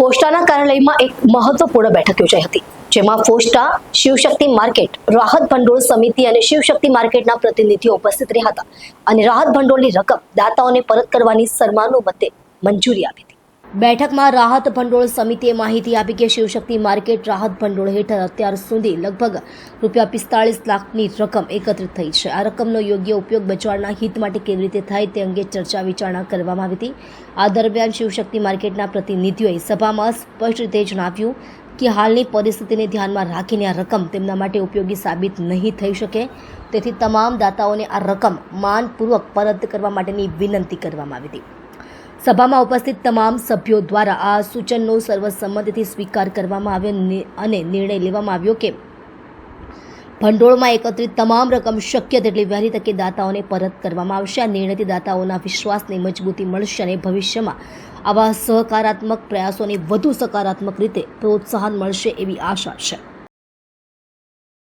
ફોસ્ટાના કાર્યાલયમાં એક મહત્વપૂર્ણ બેઠક યોજાઈ હતી, જેમાં ફોસ્ટા, શિવશક્તિ માર્કેટ, રાહત ભંડોળ સમિતિ અને શિવશક્તિ માર્કેટના પ્રતિનિધિઓ ઉપસ્થિત રહ્યા હતા અને રાહત ભંડોળની રકમ દાતાઓને પરત કરવાની સન્માનોબતે મંજૂરી આપી બેઠકમાં રાહત ભંડોળ સમિતિએ માહિતી આપી કે શિવશક્તિ માર્કેટ રાહત ભંડોળ હેઠળ અત્યાર સુધી લગભગ રૂપિયા પિસ્તાળીસ લાખની રકમ એકત્રિત થઈ છે. આ રકમનો યોગ્ય ઉપયોગ બજારના હિત માટે કેવી રીતે થાય તે અંગે ચર્ચા વિચારણા કરવામાં આવી હતી. આ દરમિયાન શિવશક્તિ માર્કેટના પ્રતિનિધિઓએ સભામાં સ્પષ્ટ રીતે જણાવ્યું કે હાલની પરિસ્થિતિને ધ્યાનમાં રાખીને આ રકમ તેમના માટે ઉપયોગી સાબિત નહીં થઈ શકે. તેથી તમામ દાતાઓને આ રકમ માનપૂર્વક પરત કરવા માટેની વિનંતી કરવામાં આવી હતી. સભામાં ઉપસ્થિત તમામ સભ્યો દ્વારા આ સૂચનનો સર્વસંમતિથી સ્વીકાર કરવામાં આવ્યો અને નિર્ણય લેવામાં આવ્યો કે ભંડોળમાં એકત્રિત તમામ રકમ શક્ય તેટલી વહેલી તકે દાતાઓને પરત કરવામાં આવશે. આ નિર્ણયથી દાતાઓના વિશ્વાસને મજબૂતી મળશે અને ભવિષ્યમાં આવા સહકારાત્મક પ્રયાસોને વધુ સકારાત્મક રીતે પ્રોત્સાહન મળશે એવી આશા છે.